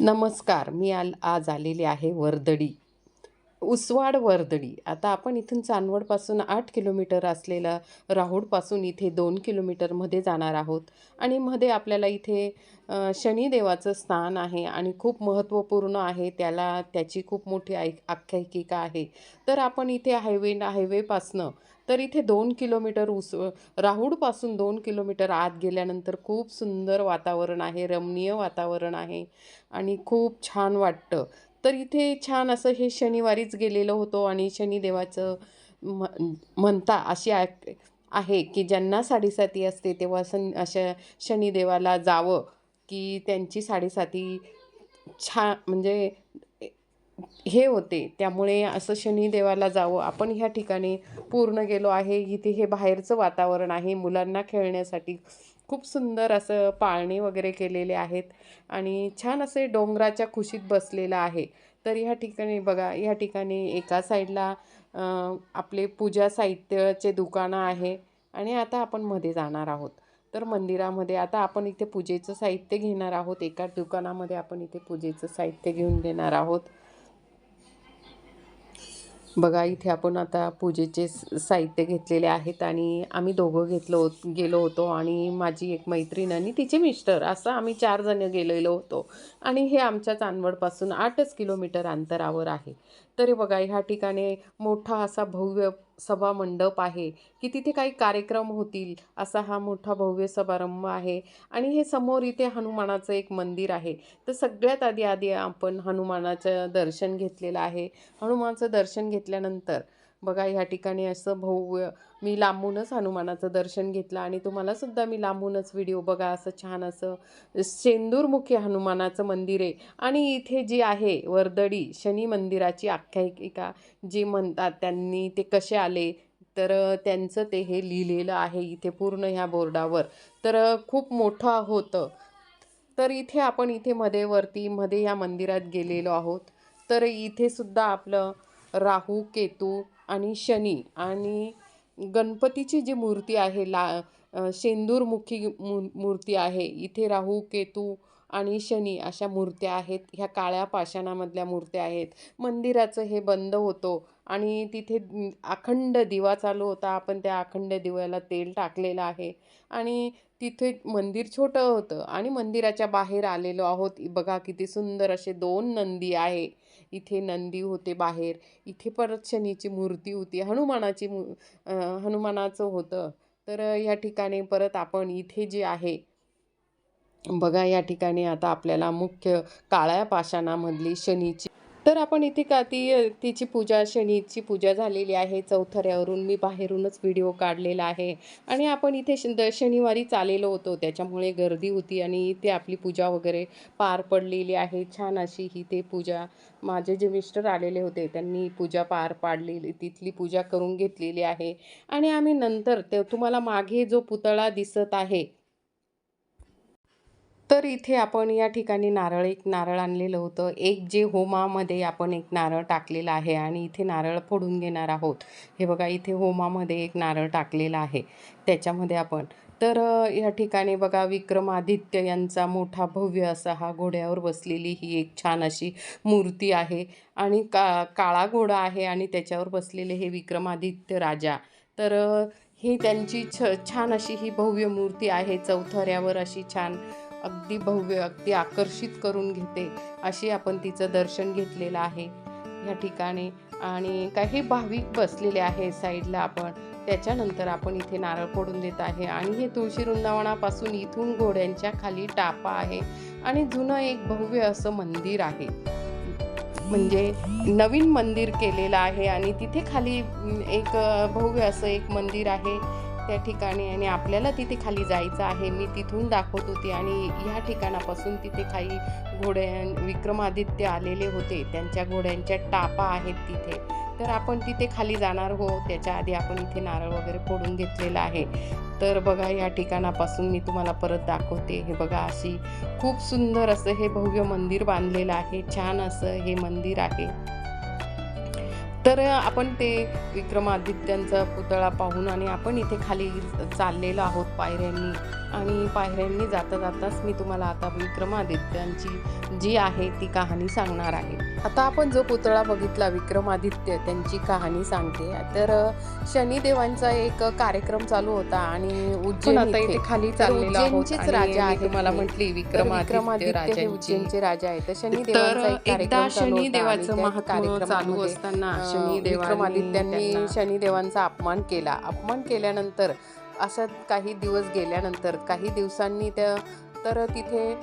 नमस्कार. मी आल आज आलेली आहे वर्दडी उसवाड वर्दडी आता आपण इथून चांदवडपासून आठ किलोमीटर असलेलं राहुडपासून इथे दोन किलोमीटरमध्ये जाणार आहोत. आणि मध्ये आपल्याला इथे शनिदेवाचं स्थान आहे आणि खूप महत्त्वपूर्ण आहे. त्याला त्याची खूप मोठी ऐक आख्यायिका आहे. तर आपण इथे हायवे हायवेपासनं तर इथे दोन किलोमीटर उस राहुडपासून दोन किलोमीटर आत गेल्यानंतर खूप सुंदर वातावरण आहे रमणीय वातावरण आहे. आणि खूप छान वाटतं. तर इथे छान असं हे शनिवारीच गेलेलो होतो आणि शनिदेवाचं म म्हणता अशी आहे की ज्यांना साडेसाती असते तेव्हा सन अशा शनिदेवाला जावं की त्यांची साडेसाती छान म्हणजे हे होते. त्यामुळे असं शनिदेवाला जावं. आपण ह्या ठिकाणी पूर्ण गेलो आहे. इथे हे बाहेरचं वातावरण आहे. मुलांना खेळण्यासाठी खूप सुंदर असं पाळणे वगैरे केलेले आहेत आणि छान असे डोंगराच्या खुशीत बसलेलं आहे. तर ह्या ठिकाणी बघा ह्या ठिकाणी एका साईडला आपले पूजा साहित्याचे दुकानं आहे आणि आता आपण मध्ये जाणार आहोत. तर मंदिरामध्ये आता आपण इथे पूजेचं साहित्य घेणार आहोत. एका दुकानामध्ये आपण इथे पूजेचं साहित्य घेऊन देणार आहोत. बघा इथे आपण आता पूजेचे साहित्य घेतलेले आहेत आणि आम्ही दोघं घेतलो होत गेलो होतो आणि माझी एक मैत्रीण आणि तिचे मिस्टर असं आम्ही चार जण गेलेलो होतो. आणि हे आमच्या चांदवडपासून आठच किलोमीटर अंतरावर आहे. तरी बघा ह्या ठिकाणी मोठा असा भव्य सभा मंडप आहे की तिथे काही कार्यक्रम होतील असा हा मोठा भव्य समारंभ आहे. आणि हे समोर इथे हनुमानाचं एक मंदिर आहे. तर सगळ्यात आधी आधी आपण हनुमानाचं दर्शन घेतलेलं आहे. हनुमानाचं दर्शन घेतल्यानंतर बघा ह्या ठिकाणी असं भव्य मी लांबूनच हनुमानाचं दर्शन घेतलं आणि तुम्हाला सुद्धा मी लांबूनच व्हिडिओ बघा असं छान असं सेंदूरमुखी हनुमानाचं मंदिर आहे. आणि इथे जी आहे वर्दडी शनी मंदिराची आख्यायिका जी म्हणतात त्यांनी ते कसे आले तर त्यांचं ते हे लिहिलेलं आहे इथे पूर्ण ह्या बोर्डावर. तर खूप मोठं होतं तर इथे आपण इथे मध्ये वरती मध्ये या मंदिरात गेलेलो आहोत. तर इथे सुद्धा आपलं राहू केतू आणि शनी आणि गणपतीची जी मूर्ती आहे ला शेंदूरमुखी मू मूर्ती आहे इथे राहू केतू आणि शनी अशा मूर्त्या आहेत. ह्या काळ्या पाषाणामधल्या मूर्त्या आहेत. मंदिराचं हे बंद होतं आणि तिथे अखंड दिवा चालू होता. आपण त्या अखंड दिव्याला तेल टाकलेलं आहे आणि तिथे मंदिर छोटं होतं आणि मंदिराच्या बाहेर आलेलो आहोत. बघा किती सुंदर असे दोन नंदी आहे. इथे नंदी होते बाहेर इथे परत शनीची मूर्ती होती हनुमानाची मू हनुमानाचं होतं. तर या ठिकाणी परत आपण इथे जे आहे बघा या ठिकाणी आता आपल्याला मुख्य काळ्या पाषाणामधली शनीची तर आपण इथे का ती तिची पूजा शनीची पूजा झालेली आहे चौथऱ्यावरून. मी बाहेरूनच व्हिडिओ काढलेला आहे. आणि आपण इथे श द शनिवारी चालेलो होतो. त्याच्यामुळे गर्दी होती आणि इथे आपली पूजा वगैरे पार पडलेली आहे. छान अशी ही ते पूजा. माझे जे मिस्टर आलेले होते त्यांनी पूजा पार पाडलेली तिथली पूजा करून घेतलेली आहे. आणि आम्ही नंतर ते तुम्हाला मागे जो पुतळा दिसत आहे तर इथे आपण या ठिकाणी नारळ एक नारळ आणलेलं होतं. एक जे होमामध्ये आपण एक नारळ टाकलेलं आहे आणि इथे नारळ फोडून घेणार आहोत. हे बघा इथे होमामध्ये एक नारळ टाकलेला आहे. त्याच्यामध्ये आपण. तर या ठिकाणी बघा विक्रमादित्य यांचा मोठा भव्य असा हा घोड्यावर बसलेली ही एक छान अशी मूर्ती आहे. आणि का काळा घोडा आहे आणि त्याच्यावर बसलेले हे विक्रमादित्य राजा. तर हे ही त्यांची छ छान अशी ही भव्य मूर्ती आहे. चौथऱ्यावर अशी छान अगदी भव्य अगदी आकर्षित करून घेते अशी आपण तिचं दर्शन घेतलेलं आहे. या ठिकाणी आणि काही भाविक बसलेले आहे साईडला आपण. त्याच्यानंतर आपण इथे नारळ फोडून देत आहे आणि हे तुळशी वृंदावनापासून इथून घोड्यांच्या खाली टापा आहे आणि जुनं एक भव्य असं मंदिर आहे. म्हणजे नवीन मंदिर केलेलं आहे आणि तिथे खाली एक भव्य असं एक मंदिर आहे. त्या ठिकाणी आणि आपल्याला तिथे खाली जायचं आहे. मी तिथून दाखवत होती आणि ह्या ठिकाणापासून तिथे काही घोड्या विक्रमादित्य आलेले होते. त्यांच्या घोड्यांच्या टापा आहेत तिथे. तर आपण तिथे खाली जाणार हो. त्याच्या आधी आपण इथे नारळ वगैरे फोडून घेतलेला आहे. तर बघा या ठिकाणापासून मी तुम्हाला परत दाखवते. हे बघा अशी खूप सुंदर असं हे भव्य मंदिर बांधलेलं आहे. छान असं हे मंदिर आहे. तर आपण ते विक्रमादित्यांचा पुतळा पाहून आणि आपण इथे खाली चाललेलो आहोत पायऱ्यांनी. आणि पायऱ्यांनी जाता जाताच मी तुम्हाला आता विक्रमादित्यांची जी आहे ती कहाणी सांगणार आहे. आता आपण जो पुतळा बघितला विक्रमादित्य त्यांची कहाणी सांगते. तर शनिदेवांचा एक कार्यक्रम चालू होता आणि उज्जैन आता इथे खाली उज्जैनचेच राजा मी आहेत तुम्हाला हे. म्हटली विक्रमादित्य उज्जैनचे राजा आहेत. तर शनिदेवांचा एक एकदा कार्यक्रम शनिदेवाचं महात्म्य चालू असताना विक्रमादित्यांनी त्यांना- शनिदेवांचा अपमान केला. अपमान केल्यानंतर अशात काही दिवस गेल्यानंतर काही दिवसांनी त्या तर तिथे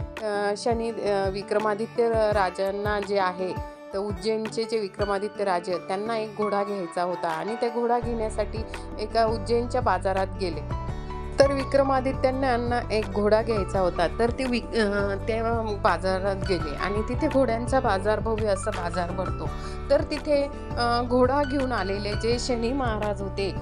शनी विक्रमादित्य राजांना जे आहे तर उज्जैनचे जे विक्रमादित्य राजे त्यांना एक घोडा घ्यायचा होता. आणि त्या घोडा घेण्यासाठी एका उज्जैनच्या बाजारात गेले. तर विक्रमादित्यांना एक घोडा घ्यायचा होता. तर ते विक ते बाजारात गेले आणि तिथे घोड्यांचा बाजार भव्य असा बाजार भरतो. तर तिथे घोडा घेऊन आलेले जे शनी महाराज होते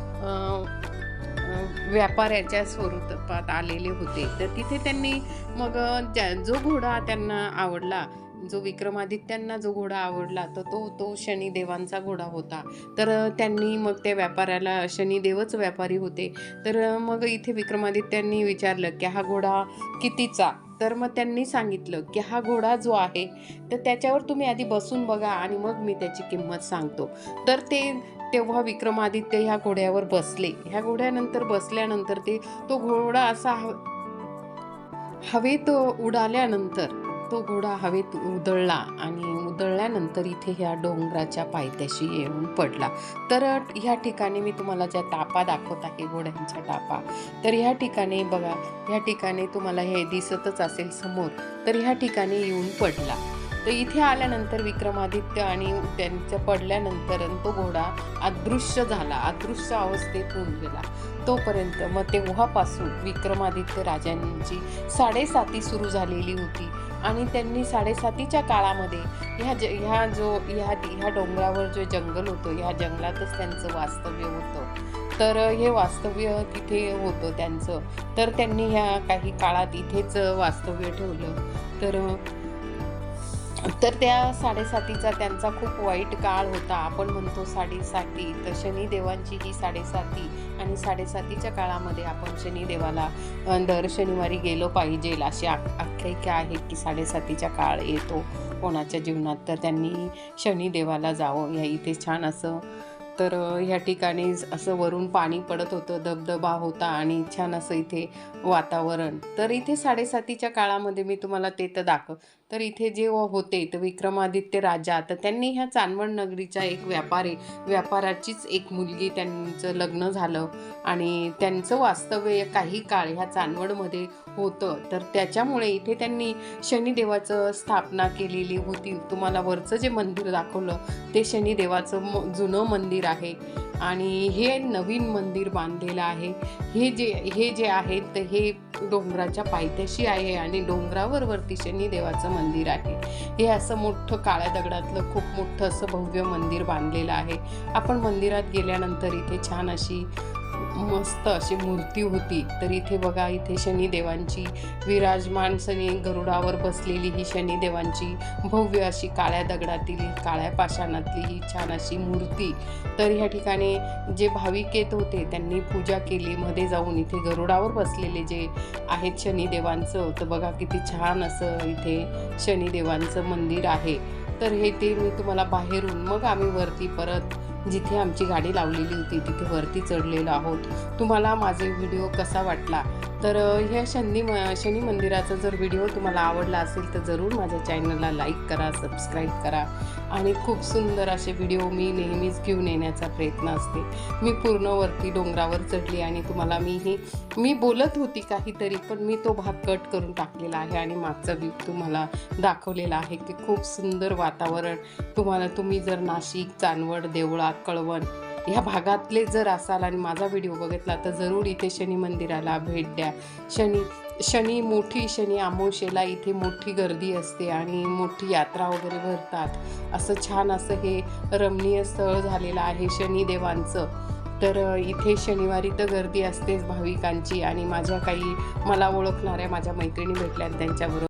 व्यापाऱ्याच्या स्वरूपात आलेले होते. तर तिथे त्यांनी मग ज्या- जो घोडा त्यांना आवडला जो विक्रमादित्यांना जो घोडा आवडला तर तो तो शनिदेवांचा घोडा होता. तर त्यांनी मग त्या व्यापाऱ्याला शनिदेवच व्यापारी होते. तर मग इथे विक्रमादित्यांनी विचारलं की हा घोडा कितीचा? तर मग त्यांनी सांगितलं की हा घोडा जो आहे तर त्याच्यावर तुम्ही आधी बसून बघा आणि मग मी त्याची किंमत सांगतो. तर ते तेव्हा विक्रमादित्य ह्या घोड्यावर बसले. ह्या घोड्यानंतर बसल्यानंतर ते तो घोडा असा हव- हवेत उडाल्यानंतर तो घोडा हवेत उधळला आणि उधळल्यानंतर इथे ह्या डोंगराच्या पायथ्याशी येऊन पडला. तर ह्या ठिकाणी मी तुम्हाला ज्या तापा दाखवत आहे घोड्यांच्या टापा तर ह्या ठिकाणी बघा ह्या ठिकाणी तुम्हाला हे दिसतच असेल समोर तर ह्या ठिकाणी येऊन पडला. तर इथे आल्यानंतर विक्रमादित्य आणि त्यांच्या पडल्यानंतर तो घोडा अदृश्य झाला. अदृश्य अवस्थेत होऊन गेला. तोपर्यंत मग तेव्हापासून विक्रमादित्य राजांची साडेसाती सुरू झालेली होती. आणि त्यांनी साडेसातीच्या काळामध्ये ह्या ज ह्या जो ह्या ह्या डोंगरावर जो जंगल होतं ह्या जंगलातच त्यांचं वास्तव्य होतं. तर हे वास्तव्य तिथे होतं त्यांचं. तर त्यांनी ह्या काही काळात इथेच वास्तव्य ठेवलं. तर तर त्या साडेसातीचा त्यांचा खूप वाईट काळ होता. आपण म्हणतो साडेसाती. तर शनिदेवांची ही साडेसाती आणि साडेसातीच्या काळामध्ये आपण शनिदेवाला दर शनिवारी गेलो पाहिजे अशी आख्यायिका आहेत की साडेसातीच्या काळ येतो कोणाच्या जीवनात. तर त्यांनी शनिदेवाला जावं या इथे छान असं तर ह्या ठिकाणी असं वरून पाणी पडत होतं धबधबा होता आणि छान असं इथे वातावरण. तर इथे साडेसातीच्या काळामध्ये मी तुम्हाला ते तर दाखव तर इथे जे होते तर विक्रमादित्य राजा तर त्यांनी ह्या चांदवड नगरीच्या एक व्यापारी व्यापाराचीच एक मुलगी त्यांचं लग्न झालं. आणि त्यांचं वास्तव्य काही काळ ह्या चांदवडमध्ये होतं. तर त्याच्यामुळे इथे त्यांनी शनिदेवाचं स्थापना केलेली होती. तुम्हाला वरचं जे मंदिर दाखवलं ते शनिदेवाचं म जुनं मंदिर आहे. आणि हे नवीन मंदिर बांधलेलं आहे. हे जे हे जे आहे तर हे डोंगराच्या पायथ्याशी आहे आणि डोंगरावर वरती शनिदेवाचं मंदिर आहे. हे असं मोठं काळ्या दगडातलं खूप मोठं असं भव्य मंदिर बांधलेलं आहे. आपण मंदिरात गेल्यानंतर इथे छान अशी मस्त अशी मूर्ती होती. तर इथे बघा इथे शनिदेवांची विराजमान सनी गरुडावर बसलेली ही शनिदेवांची भव्य अशी काळ्या दगडातील काळ्या पाषाणातली ही छान अशी मूर्ती. तर ह्या ठिकाणी जे भाविक येत होते त्यांनी पूजा केली. मध्ये जाऊन इथे गरुडावर बसलेले जे आहेत शनिदेवांचं तर बघा किती छान असं इथे शनिदेवांचं मंदिर आहे. तर हे ते मी तुम्हाला बाहेरून मग आम्ही वरती परत जिथे आमची गाडी लावलेली होती तिथे वरती चढलेलो आहोत. तुम्हाला माझे व्हिडिओ कसा वाटला? तर ह्या शनी म शनी मंदिराचा जर व्हिडिओ तुम्हाला आवडला असेल तर जरूर माझ्या चॅनलला लाईक करा सबस्क्राईब करा आणि खूप सुंदर असे व्हिडिओ मी नेहमीच घेऊन येण्याचा प्रयत्न असते. मी पूर्ण वरती डोंगरावर चढली आणि तुम्हाला मी हे मी बोलत होती काहीतरी पण मी तो भाग कट करून टाकलेला आहे आणि मागचा व्ह्यू तुम्हाला दाखवलेला आहे की खूप सुंदर वातावरण. तुम्हाला तुम्ही जर नाशिक चांदवड देवळा कळवण ह्या भागातले जर असाल आणि माझा व्हिडिओ बघितला तर जरूर इथे शनी मंदिराला भेट द्या. शनी शनी मोठी शनी आमोशेला इथे मोठी गर्दी असते आणि मोठी यात्रा वगैरे भरतात. असं छान असं हे रमणीय स्थळ झालेलं आहे शनिदेवांचं. तर इथे शनिवारी तर गर्दी असतेच भाविकांची आणि माझ्या काही मला ओळखणाऱ्या माझ्या मैत्रिणी भेटल्या त्यांच्याबरोबर